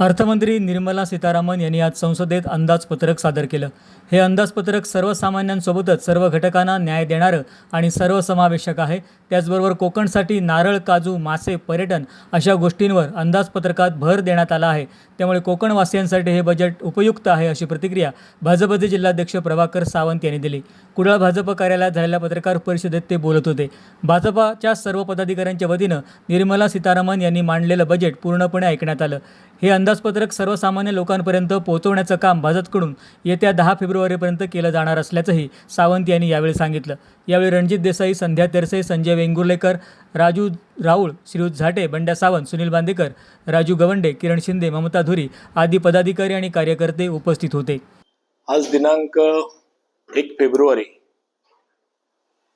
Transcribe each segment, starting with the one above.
अर्थमंत्री निर्मला सीतारामन यांनी आज संसदेत अंदाजपत्रक सादर केलं. हे अंदाजपत्रक सर्वसामान्यांसोबतच सर्व घटकांना न्याय देणारं आणि सर्वसमावेशक आहे. त्याचबरोबर कोकणसाठी नारळ काजू मासे पर्यटन अशा गोष्टींवर अंदाजपत्रकात भर देण्यात आला आहे. त्यामुळे कोकणवासियांसाठी हे बजेट उपयुक्त आहे अशी प्रतिक्रिया भाजपचे जिल्हाध्यक्ष प्रभाकर सावंत यांनी दिली. कुडाळ भाजप कार्यालयात झालेल्या पत्रकार परिषदेत ते बोलत होते. भाजपाच्या सर्व पदाधिकाऱ्यांच्या वतीनं निर्मला सीतारामन यांनी मांडलेलं बजेट पूर्णपणे ऐकण्यात आलं. हे अंदाजपत्रक सर्वसामान्य लोकांपर्यंत पोहोचवण्याचं काम भाजपकडून येत्या दहा फेब्रुवारीपर्यंत केलं जाणार असल्याचंही सावंत यांनी यावेळी सांगितलं. यावेळी रणजित देसाई संध्या तेरसे संजय वेंगुर्लेकर राजू राऊळ श्रीयुत झाटे बंड्या सावंत सुनील बांदेकर राजू गवंडे किरण शिंदे ममता धुरी आदी पदाधिकारी आणि कार्यकर्ते उपस्थित होते. आज दिनांक एक फेब्रुवारी.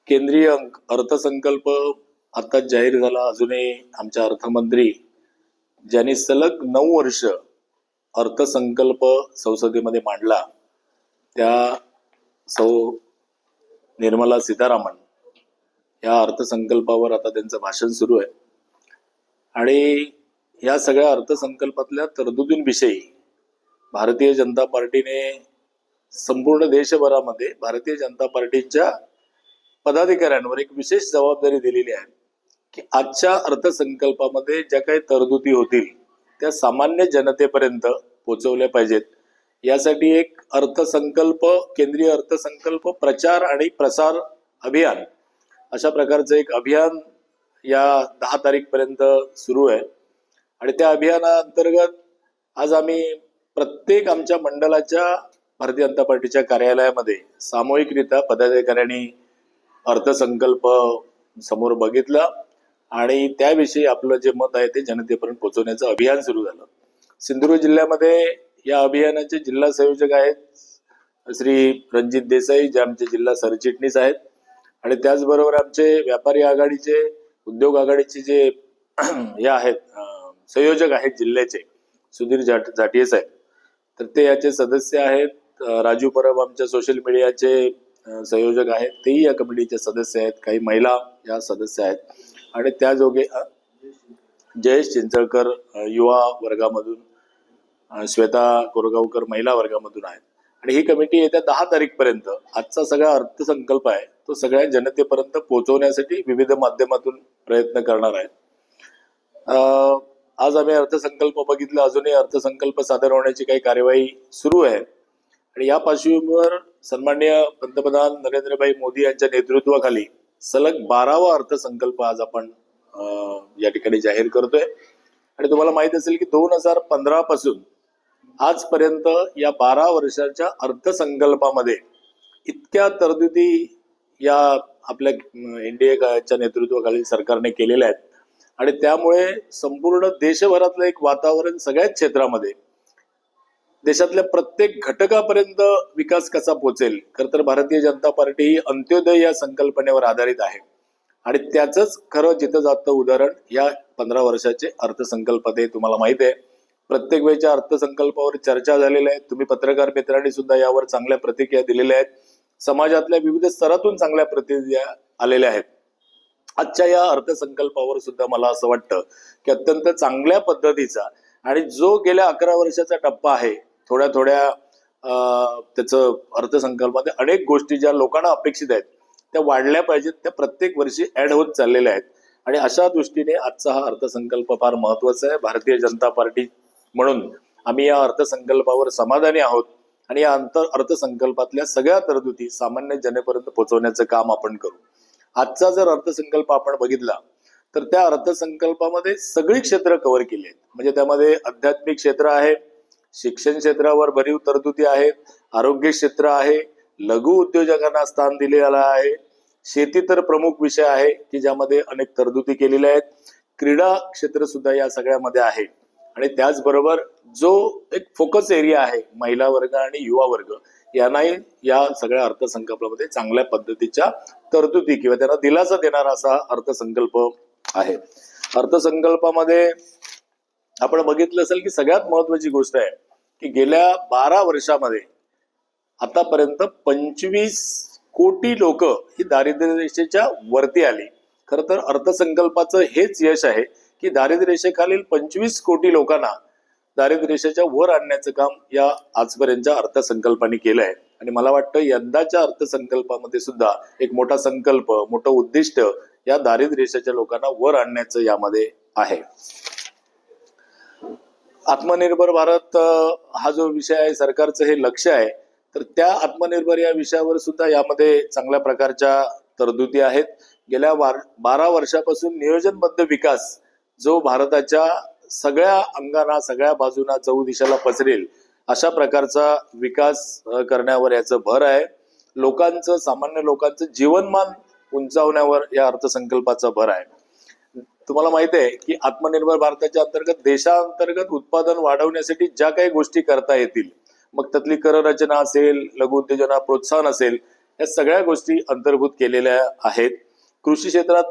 केंद्रीय अंक- अर्थसंकल्प आत्ताच जाहीर झाला. अजूनही आमच्या अर्थमंत्री ज्यांनी सलग नऊ वर्ष अर्थसंकल्प संसदेमध्ये मांडला त्या सौ निर्मला सीतारामन या अर्थसंकल्पावर आता त्यांचं भाषण सुरू आहे. आणि या सगळ्या अर्थसंकल्पातल्या तरतुदींविषयी भारतीय जनता पार्टीने संपूर्ण देशभरामध्ये भारतीय जनता पार्टीच्या पदाधिकाऱ्यांवर एक विशेष जबाबदारी दिलेली आहे. की आजच्या अर्थसंकल्पामध्ये ज्या काही तरतुदी होतील त्या सामान्य जनतेपर्यंत पोहोचवल्या पाहिजेत. यासाठी एक अर्थसंकल्प केंद्रीय अर्थसंकल्प प्रचार आणि प्रसार अभियान अशा प्रकारचं एक अभियान या दहा तारीखपर्यंत सुरू आहे. आणि त्या अभियानाअंतर्गत आज आम्ही प्रत्येक आमच्या मंडळाच्या भारतीय जनता पार्टीच्या कार्यालयामध्ये सामूहिकरित्या पदाधिकाऱ्यांनी अर्थसंकल्प समोर बघितला. आणि त्याविषयी आपलं जे मत आहे ते जनतेपर्यंत पोहोचवण्याचं अभियान सुरू झालं. सिंधुदुर्ग जिल्ह्यामध्ये या अभियानाचे जिल्हा संयोजक आहेत श्री रणजित देसाई जे आमचे जिल्हा सरचिटणीस आहेत. आणि त्याचबरोबर आमचे व्यापारी आघाडीचे उद्योग आघाडीचे जे हे आहेत संयोजक आहेत जिल्ह्याचे सुधीर जाट जाटिये साहेब. तर ते याचे सदस्य आहेत राजू परब आमच्या सोशल मीडियाचे संयोजक आहेत. तेही या कमिटीचे सदस्य आहेत. काही महिला या सदस्य आहेत. आणि त्या जोगे जयेश चिंचळकर युवा वर्गामधून श्वेता कोरगावकर महिला वर्गामधून आहेत. आणि ही कमिटी येत्या दहा तारीखपर्यंत आजचा सगळा अर्थसंकल्प आहे तो सगळ्या जनतेपर्यंत पोहोचवण्यासाठी विविध माध्यमातून प्रयत्न करणार आहे अं, आज आम्ही अर्थसंकल्प बघितला अजूनही अर्थसंकल्प सादर होण्याची काही कार्यवाही सुरू आहे. आणि या पार्श्वभूमीवर सन्माननीय पंतप्रधान नरेंद्रभाई मोदी यांच्या नेतृत्वाखाली सलग बारावा अर्थसंकल्प आज आपण या ठिकाणी जाहीर करतोय. आणि तुम्हाला माहीत असेल की दोन हजार पंधरा पासून आजपर्यंत या बारा वर्षाच्या अर्थसंकल्पामध्ये इतक्या तरतुदी या आपल्या एनडीएच्या नेतृत्वाखालील सरकारने केलेल्या आहेत. आणि त्यामुळे संपूर्ण देशभरातलं एक वातावरण सगळ्याच क्षेत्रामध्ये देशातल्या प्रत्येक घटकापर्यंत विकास कसा पोचेल? खरं तर भारतीय जनता पार्टी ही अंत्योदय या संकल्पनेवर आधारित आहे. आणि त्याचंच खरं जिथं जातं उदाहरण या पंधरा वर्षाचे अर्थसंकल्पात ते तुम्हाला माहिती आहे. प्रत्येक वेळेच्या अर्थसंकल्पावर चर्चा झालेल्या आहेत. तुम्ही पत्रकार मित्रांनी सुद्धा यावर चांगल्या प्रतिक्रिया दिलेल्या आहेत. समाजातल्या विविध स्तरातून चांगल्या प्रतिक्रिया आलेल्या आहेत. आजच्या या अर्थसंकल्पावर सुद्धा मला असं वाटतं की अत्यंत चांगल्या पद्धतीचा आणि जो गेल्या अकरा वर्षाचा टप्पा आहे थोड्या थोड्या त्याचं अर्थसंकल्पात अनेक गोष्टी ज्या लोकांना अपेक्षित आहेत त्या वाढल्या पाहिजेत त्या प्रत्येक वर्षी ऍड होत चाललेल्या आहेत. आणि अशा दृष्टीने आजचा हा अर्थसंकल्प फार महत्त्वाचा आहे. भारतीय जनता पार्टी म्हणून आम्ही या अर्थसंकल्पावर समाधानी आहोत आणि या अंतर अर्थसंकल्पातल्या सगळ्या तरतुदी सामान्य जनतेपर्यंत पोहोचवण्याचं काम आपण करू. आजचा जर अर्थसंकल्प आपण बघितला तर त्या अर्थसंकल्पामध्ये सगळी क्षेत्र कव्हर केली आहेत. म्हणजे त्यामध्ये आध्यात्मिक क्षेत्र आहे शिक्षण क्षेत्रावर भरीव तरतुदी आहेत आरोग्य क्षेत्र आहे लघु उद्योजकांना स्थान दिलेलं आहे. शेती तर प्रमुख विषय आहे की ज्यामध्ये अनेक तरतुदी केलेल्या आहेत. क्रीडा क्षेत्र सुद्धा या सगळ्यामध्ये आहे. आणि त्याचबरोबर जो एक फोकस एरिया आहे महिला वर्ग आणि युवा वर्ग यांनाही या सगळ्या अर्थसंकल्पामध्ये चांगल्या पद्धतीच्या तरतुदी किंवा त्यांना दिलासा देणारा असा अर्थसंकल्प आहे. अर्थसंकल्पामध्ये आपण बघितलं असेल की सगळ्यात महत्वाची गोष्ट आहे की गेल्या बारा वर्षामध्ये आतापर्यंत पंचवीस कोटी लोक ही दारिद्र्य रेषेच्या वरती आली. खर तर अर्थसंकल्पाचं हेच यश आहे की दारिद्र्य रेषेखालील पंचवीस कोटी लोकांना दारिद्र्य रेषेच्या वर आणण्याचं काम या आजपर्यंतच्या अर्थसंकल्पाने केलं आहे. आणि मला वाटतं यंदाच्या अर्थसंकल्पामध्ये सुद्धा एक मोठा संकल्प मोठं उद्दिष्ट या दारिद्र्य रेषेच्या लोकांना वर आणण्याचं यामध्ये आहे. आत्मनिर्भर भारत हा जो विषय आहे सरकारचं हे लक्ष आहे तर त्या आत्मनिर्भर या विषयावर सुद्धा यामध्ये चांगल्या प्रकारच्या तरतुदी आहेत. गेल्या बारा वर्षापासून नियोजनबद्ध विकास जो भारताच्या सगळ्या अंगाना सगळ्या बाजूंना चौ दिशाला पसरेल अशा प्रकारचा विकास करण्यावर याचं भर आहे. लोकांचं सामान्य लोकांचं जीवनमान उंचावण्यावर या अर्थसंकल्पाचा भर आहे. तुम्हाला माहिती आहे की आत्मनिर्भर भारताच्या अंतर्गत देशांतर्गत उत्पादन वाढवण्यासाठी ज्या काही गोष्टी करता येतील मग त्यातली कररचना असेल लघु उद्योजना प्रोत्साहन असेल या सगळ्या गोष्टी अंतर्भूत केलेल्या आहेत. कृषी क्षेत्रात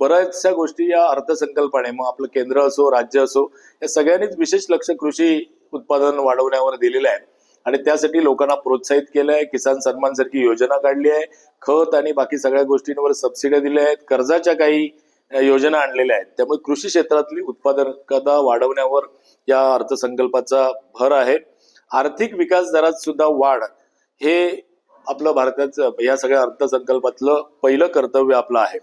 बऱ्याचशा गोष्टी या अर्थसंकल्पाने मग आपलं केंद्र असो राज्य असो या सगळ्यांनीच विशेष लक्ष कृषी उत्पादन वाढवण्यावर दिलेलं आहे. आणि त्यासाठी लोकांना प्रोत्साहित केलं आहे किसान सन्मान सारखी योजना काढली आहे खत आणि बाकी सगळ्या गोष्टींवर सबसिड्या दिल्या आहेत कर्जाच्या काही योजना आणलेल्या आहेत. त्यामुळे कृषी क्षेत्रातली उत्पादकता वाढवण्यावर या अर्थसंकल्पाचा भर आहे. आर्थिक विकास दरात सुद्धा वाढ हे आपलं भारताचं या सगळ्या अर्थसंकल्पातलं पहिलं कर्तव्य आपलं आहे.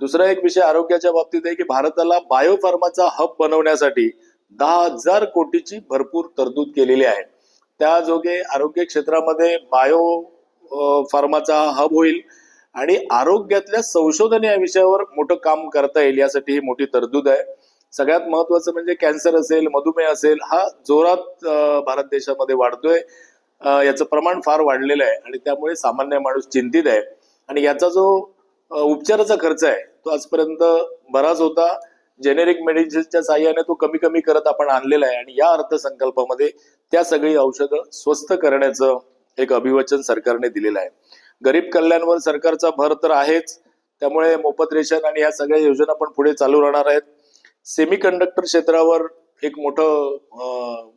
दुसरा एक विषय आरोग्याच्या बाबतीत आहे की भारताला बायोफार्माचा हब बनवण्यासाठी दहा हजार कोटीची भरपूर तरतूद केलेली आहे. त्याजोगे आरोग्य क्षेत्रामध्ये बायो फार्माचा हब होईल. आणि आरोग्यातल्या संशोधन या विषयावर मोठं काम करता येईल यासाठी ही मोठी तरतूद आहे. सगळ्यात महत्वाचं म्हणजे कॅन्सर असेल मधुमेह असेल हा जोरात भारत देशामध्ये वाढतोय. याचं प्रमाण फार वाढलेलं आहे आणि त्यामुळे सामान्य माणूस चिंतित आहे. आणि याचा जो उपचाराचा खर्च आहे तो आजपर्यंत बराच होता. जेनेरिक मेडिसिनच्या साह्याने तो कमी कमी करत आपण आणलेला आहे आणि या अर्थसंकल्पामध्ये त्या सगळी औषधं स्वस्त करण्याचं एक अभिवचन सरकारने दिलेलं आहे. गरीब कल्याणवर सरकारचा भर तर आहेच. त्यामुळे मोफत रेशन आणि या सगळ्या योजना पण पुढे चालू राहणार आहेत. सेमी कंडक्टर क्षेत्रावर एक मोठं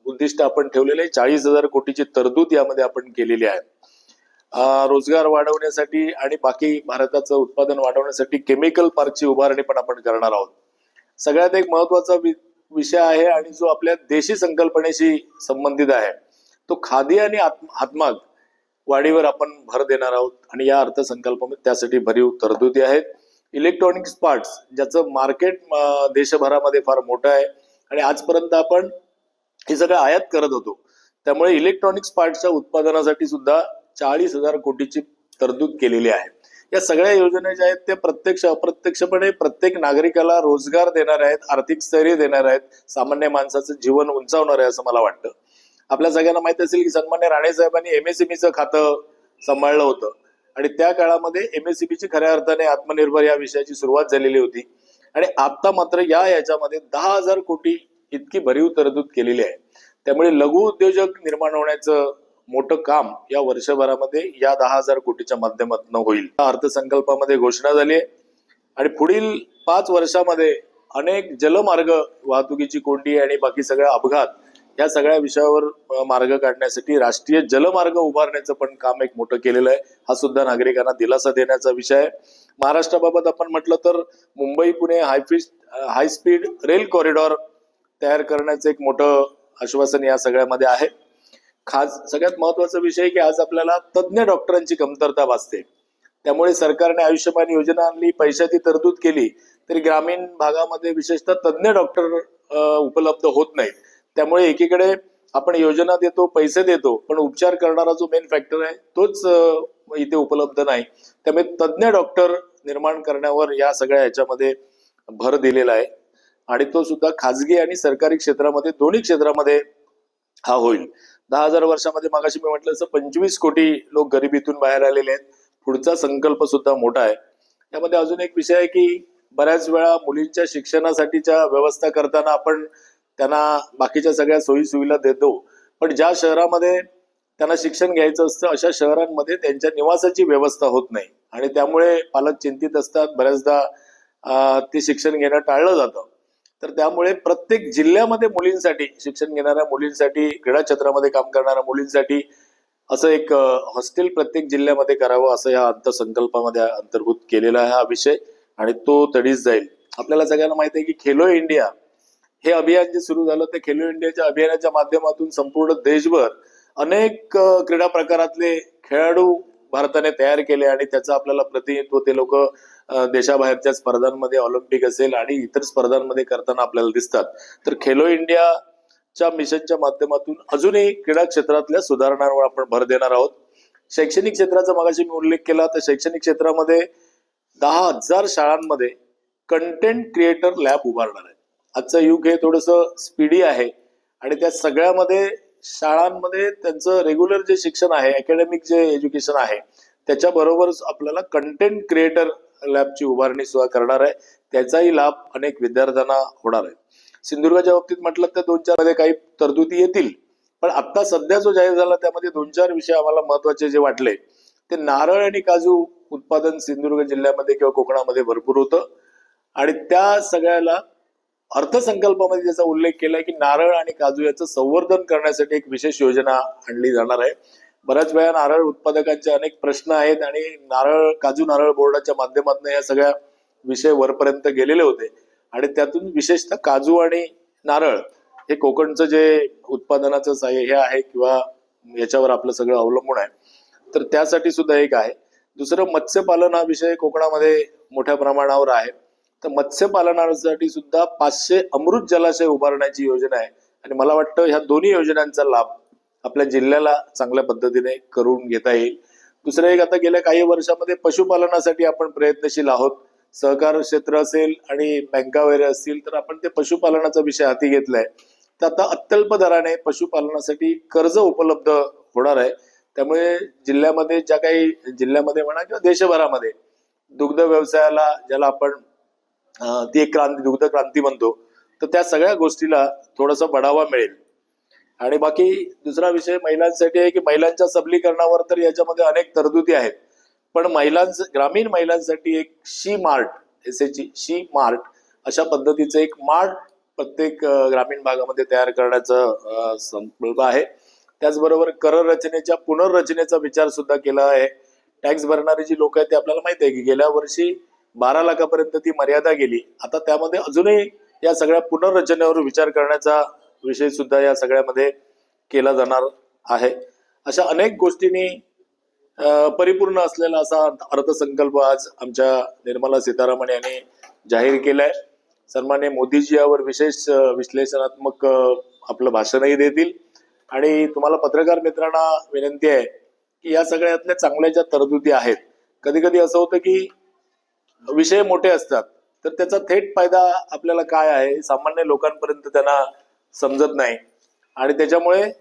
उद्दिष्ट आपण ठेवलेलं आहे. चाळीस हजार कोटीची तरतूद यामध्ये आपण केलेली आहे. रोजगार वाढवण्यासाठी आणि बाकी भारताचं उत्पादन वाढवण्यासाठी केमिकल पार्कची उभारणी पण आपण करणार आहोत. सगळ्यात एक महत्त्वाचा विषय आहे आणि जो आपल्या देशी संकल्पनेशी संबंधित आहे. तो खादी आणि आत्म- हातमाग वाढीवर आपण भर देणार आहोत. आणि या अर्थसंकल्पामध्ये त्यासाठी भरीव तरतुदी आहेत. इलेक्ट्रॉनिक्स पार्ट्स ज्याचं मार्केट देशभरामध्ये फार मोठं आहे. आणि आजपर्यंत आपण हे सगळं आयात करत होतो. त्यामुळे इलेक्ट्रॉनिक्स पार्टच्या उत्पादनासाठी सुद्धा चाळीस हजार कोटीची तरतूद केलेली आहे. या सगळ्या योजना ज्या आहेत त्या प्रत्यक्ष अप्रत्यक्षपणे प्रत्येक नागरिकाला रोजगार देणार आहेत आर्थिक स्थैर्य देणार आहेत. सामान्य माणसाचं जीवन उंचावणार आहे असं मला वाटतं. आपल्या सगळ्यांना माहीत असेल की सन्मान्य राणे साहेबांनी एमएसएमईचं खातं सांभाळलं होतं. आणि त्या काळामध्ये एमएसएमईची खऱ्या अर्थाने आत्मनिर्भर या विषयाची सुरुवात झालेली होती. आणि आता मात्र या याच्यामध्ये दहा हजार कोटी इतकी भरीव तरतूद केलेली आहे. त्यामुळे लघु उद्योजक निर्माण होण्याचं मोठं काम या वर्षभरामध्ये या दहा हजार कोटीच्या माध्यमातून होईल. या अर्थसंकल्पामध्ये घोषणा झाली आहे. आणि पुढील पाच वर्षामध्ये अनेक जलमार्ग वाहतुकीची कोंडी आणि बाकी सगळ्या अपघात या सगळ्या विषयावर मार्ग काढण्यासाठी राष्ट्रीय जलमार्ग उभारण्याचं पण काम एक मोठं केलेलं आहे. हा सुद्धा नागरिकांना दिलासा देण्याचा विषय आहे. महाराष्ट्राबाबत आपण म्हटलं तर मुंबई पुणे हायफी हाय स्पीड रेल कॉरिडॉर तयार करण्याचं एक मोठं आश्वासन या सगळ्यामध्ये आहे. खास सगळ्यात महत्त्वाचा विषय की आज आपल्याला तज्ज्ञ डॉक्टरांची कमतरता भासते. त्यामुळे सरकारने आयुष्यमान योजना आणली पैशाची तरतूद केली तरी ग्रामीण भागामध्ये विशेषतः तज्ज्ञ डॉक्टर उपलब्ध होत नाहीत. त्यामुळे एकीकडे आपण योजना देतो पैसे देतो पण उपचार करणारा जो मेन फॅक्टर आहे तोच इथे उपलब्ध नाही. त्यामुळे तज्ज्ञ डॉक्टर निर्माण करण्यावर या सगळ्या ह्याच्यामध्ये भर दिलेला आहे. आणि तो सुद्धा खाजगी आणि सरकारी क्षेत्रामध्ये दोन्ही क्षेत्रामध्ये हा होईल. दहा हजार वर्षामध्ये मागाशी मी म्हटलं असं पंचवीस कोटी लोक गरिबीतून बाहेर आलेले आहेत. पुढचा संकल्प सुद्धा मोठा आहे. त्यामध्ये अजून एक विषय आहे की बऱ्याच वेळा मुलींच्या शिक्षणासाठीच्या व्यवस्था करताना आपण त्यांना बाकीच्या सगळ्या सोयी सुविधा देतो. पण ज्या शहरामध्ये त्यांना शिक्षण घ्यायचं असतं अशा शहरांमध्ये त्यांच्या निवासाची व्यवस्था होत नाही. आणि त्यामुळे पालक चिंतित असतात. बऱ्याचदा ते शिक्षण घेणं टाळलं जातं. तर त्यामुळे प्रत्येक जिल्ह्यामध्ये मुलींसाठी शिक्षण घेणाऱ्या मुलींसाठी क्रीडा क्षेत्रामध्ये काम करणाऱ्या मुलींसाठी असं एक हॉस्टेल प्रत्येक जिल्ह्यामध्ये करावं असं या अर्थसंकल्पामध्ये अंतर्भूत केलेला आहे हा विषय. आणि तो तडीच जाईल. आपल्याला सगळ्यांना माहिती आहे की खेलो इंडिया हे अभियान जे सुरू झालं ते खेलो इंडियाच्या अभियानाच्या माध्यमातून संपूर्ण देशभर अनेक क्रीडा प्रकारातले खेळाडू भारताने तयार केले आणि त्याचं आपल्याला प्रतिनिधित्व ते लोक देशाबाहेरच्या स्पर्धांमध्ये ऑलिम्पिक असेल आणि इतर स्पर्धांमध्ये करताना आपल्याला दिसतात. तर खेलो इंडियाच्या मिशनच्या माध्यमातून अजूनही क्रीडा क्षेत्रातल्या सुधारणांवर आपण भर देणार आहोत. शैक्षणिक क्षेत्राचा मगाशी मी उल्लेख केला तर शैक्षणिक क्षेत्रामध्ये दहा हजार शाळांमध्ये कंटेंट क्रिएटर लॅब उभारणार आहे. आजचं युग हे थोडस स्पीडी आहे. आणि त्या सगळ्यामध्ये शाळांमध्ये त्यांचं रेग्युलर जे शिक्षण आहे अकॅडमिक जे एज्युकेशन आहे त्याच्याबरोबरच आपल्याला कंटेंट क्रिएटर लॅबची उभारणी सुद्धा करणार आहे. त्याचाही लाभ अनेक विद्यार्थ्यांना होणार आहे. सिंधुदुर्गाच्या बाबतीत म्हटलं तर दोन चारमध्ये काही तरतुदी येतील. पण आता सध्या जो जाहीर झाला त्यामध्ये दोन चार विषय आम्हाला महत्त्वाचे जे वाटले ते नारळ आणि काजू उत्पादन सिंधुदुर्ग जिल्ह्यामध्ये किंवा कोकणामध्ये भरपूर होतं. आणि त्या सगळ्याला अर्थसंकल्पामध्ये त्याचा उल्लेख केलाय की नारळ आणि काजू याचं संवर्धन करण्यासाठी एक विशेष योजना आणली जाणार आहे. बऱ्याच वेळा नारळ उत्पादकांचे अनेक प्रश्न आहेत आणि नारळ काजू नारळ बोर्डाच्या माध्यमातून या सगळ्या विषय वरपर्यंत गेलेले होते. आणि त्यातून विशेषतः काजू आणि नारळ हे कोकणचं जे उत्पादनाचं साह्य हे आहे किंवा याच्यावर आपलं सगळं अवलंबून आहे. तर त्यासाठी सुद्धा एक आहे. दुसरं मत्स्यपालन हा विषय कोकणामध्ये मोठ्या प्रमाणावर आहे. तर मत्स्यपालनासाठी सुद्धा पाचशे अमृत जलाशय उभारण्याची योजना आहे. आणि मला वाटतं ह्या दोन्ही योजनांचा लाभ आपल्या जिल्ह्याला चांगल्या पद्धतीने करून घेता येईल. दुसरं एक आता गेल्या काही वर्षामध्ये पशुपालनासाठी आपण प्रयत्नशील आहोत. सहकार क्षेत्र असेल आणि बँका वगैरे असतील तर आपण ते पशुपालनाचा विषय हाती घेतलाय. तर आता अत्यल्प दराने पशुपालनासाठी कर्ज उपलब्ध होणार आहे. त्यामुळे जिल्ह्यामध्ये ज्या काही जिल्ह्यामध्ये म्हणा किंवा देशभरामध्ये दुग्ध व्यवसायाला ज्याला आपण ती एक क्रांती दुग्ध क्रांती म्हणतो. तर त्या सगळ्या गोष्टीला थोडासा बढावा मिळेल. आणि बाकी दुसरा विषय महिलांसाठी आहे की महिलांच्या सबलीकरणावर तर याच्यामध्ये अनेक तरतुदी आहेत. पण महिलांच ग्रामीण महिलांसाठी एक she mart S H she mart अशा पद्धतीचं एक मार्ट प्रत्येक ग्रामीण भागामध्ये तयार करण्याचा संकल्प आहे. त्याचबरोबर कर रचनेच्या पुनर्रचनेचा विचार सुद्धा केला आहे. टॅक्स भरणारी जी लोक आहेत ते आपल्याला माहिती आहे की गेल्या वर्षी बारा लाखापर्यंत ती मर्यादा गेली. आता त्यामध्ये अजूनही या सगळ्या पुनर्रचनेवर विचार करण्याचा विषय सुद्धा या सगळ्यामध्ये केला जाणार आहे. अशा अनेक गोष्टींनी परिपूर्ण असलेला असा अर्थसंकल्प आज आमच्या निर्मला सीतारामन यांनी जाहीर केलाय. सन्मान्य मोदीजी यावर विशेष विश्लेषणात्मक आपलं भाषणही देतील. आणि तुम्हाला पत्रकार मित्रांना विनंती आहे की या सगळ्यातल्या चांगल्या ज्या तरतुदी आहेत कधी कधी असं होतं की विषय मोठे असतात. तर त्याचा थेट फायदा आपल्याला काय आहे? सामान्य लोकांपर्यंत त्यांना समजत नाही. आणि त्याच्यामुळे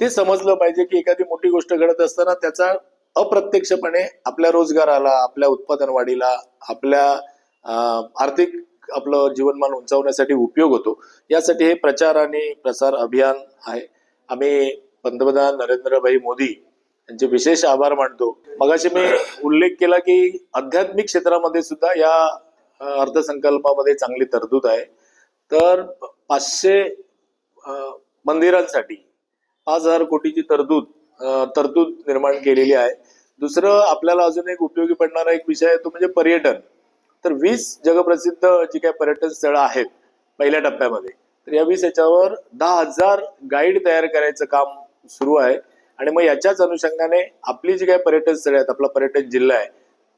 ते समजलं पाहिजे की एखादी मोठी गोष्ट घडत असताना त्याचा अप्रत्यक्षपणे आपल्या रोजगाराला आपल्या उत्पादन वाढीला आपल्या आर्थिक आपलं जीवनमान उंचावण्यासाठी उपयोग होतो. यासाठी हे प्रचार आणि प्रसार अभियान आहे. आम्ही पंतप्रधान नरेंद्रभाई मोदी त्यांचे विशेष आभार मानतो मगाशी मी उल्लेख केला की आध्यात्मिक क्षेत्रामध्ये सुद्धा या अर्थसंकल्पामध्ये चांगली तरतूद आहे. तर पाचशे मंदिरांसाठी पाच हजार कोटीची तरतूद तरतूद निर्माण केलेली आहे. दुसरं आपल्याला अजून एक उपयोगी पडणारा एक विषय आहे तो म्हणजे पर्यटन. तर वीस जगप्रसिद्ध जी काही पर्यटन स्थळं आहेत पहिल्या टप्प्यामध्ये तर या वीस याच्यावर दहा हजार गाईड तयार करायचं काम सुरू आहे. आणि मग याच्याच अनुषंगाने आपली जी काही पर्यटन स्थळे आहेत आपला पर्यटन जिल्हा आहे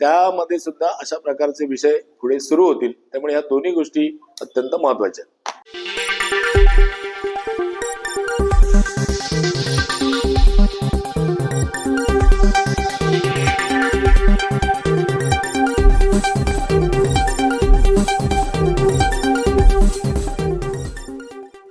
त्यामध्ये सुद्धा अशा प्रकारचे विषय पुढे सुरू होतील. त्यामुळे या दोन्ही गोष्टी अत्यंत महत्त्वाच्या आहेत.